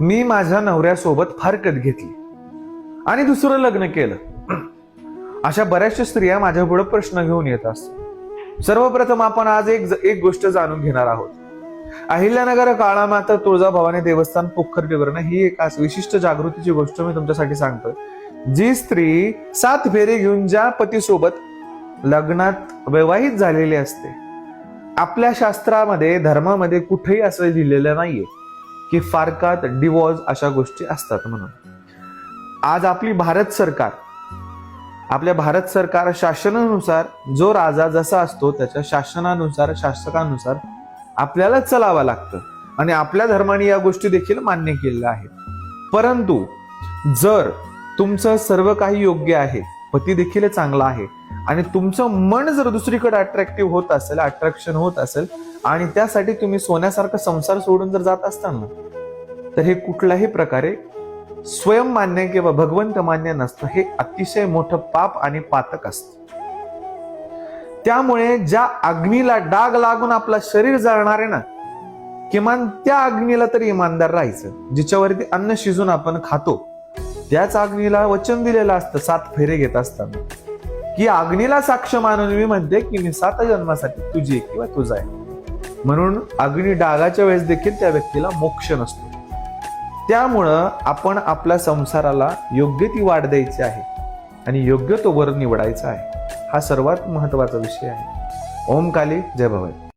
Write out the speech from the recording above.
मी माझ्या नवऱ्यासोबत फारकत घेतली. आणि दुसरं लग्न केलं. अशा बऱ्याचशा स्त्रिया माझ्या पुढे प्रश्न घेऊन येत असतात. सर्वप्रथम आपण आज एक एक गोष्ट जाणून घेणार आहोत. अहिल्यानगर काळामाता तुळजाभवानी देवस्थान पोखर विवरण ही एक आज विशिष्ट जागृतीची गोष्ट मी तुमच्यासाठी सांगतोय. जी स्त्री सात फेरे घेऊन ज्या पतीसोबत लग्नात वैवाहित झालेली असते आपल्या शास्त्रामध्ये धर्मामध्ये कुठेही असं लिहिलेलं नाहीये. की फारकात डिवॉर्स अशा गोष्टी असतात म्हणून. आज आपली भारत सरकार आपल्या भारत सरकार शासनानुसार जो राजा जसा असतो त्याच्या शासनानुसार शासकानुसार आपल्याला चलावं लागतं. आणि आपल्या धर्माने या गोष्टी देखील मान्य केलेल्या आहेत. परंतु जर तुमचं सर्व काही योग्य आहे पती देखील चांगला आहे आणि तुमचं मन जर दुसरीकडे अट्रॅक्टिव्ह होत असेल अट्रॅक्शन होत असेल आणि त्यासाठी तुम्ही सोन्यासारखा संसार सोडून जर जात असताना तर हे कुठल्याही प्रकारे स्वयं मान्य किंवा भगवंत मान्य नसतं हे अतिशय मोठं पाप आणि पातक असतं. त्यामुळे ज्या अग्नीला डाग लागून आपला शरीर जळणार आहे ना किमान त्या अग्नीला तरी इमानदार राहायचं. जिच्यावरती अन्न शिजून आपण खातो त्याच अग्नीला वचन दिलेलं असतं सात फेरे घेत असताना. की अग्नीला साक्ष मानून मी म्हणते की मी सात जन्मासाठी तुझी किंवा तुझा आहे. म्हणून अग्नी डागाच्या वेळेस देखील त्या व्यक्तीला मोक्ष नसतो. त्यामुळं आपण आपल्या संसाराला योग्य ती वाढ द्यायची आहे आणि योग्य तो वर निवडायचा आहे. हा सर्वात महत्त्वाचा विषय आहे. ओम काली जय भवानी.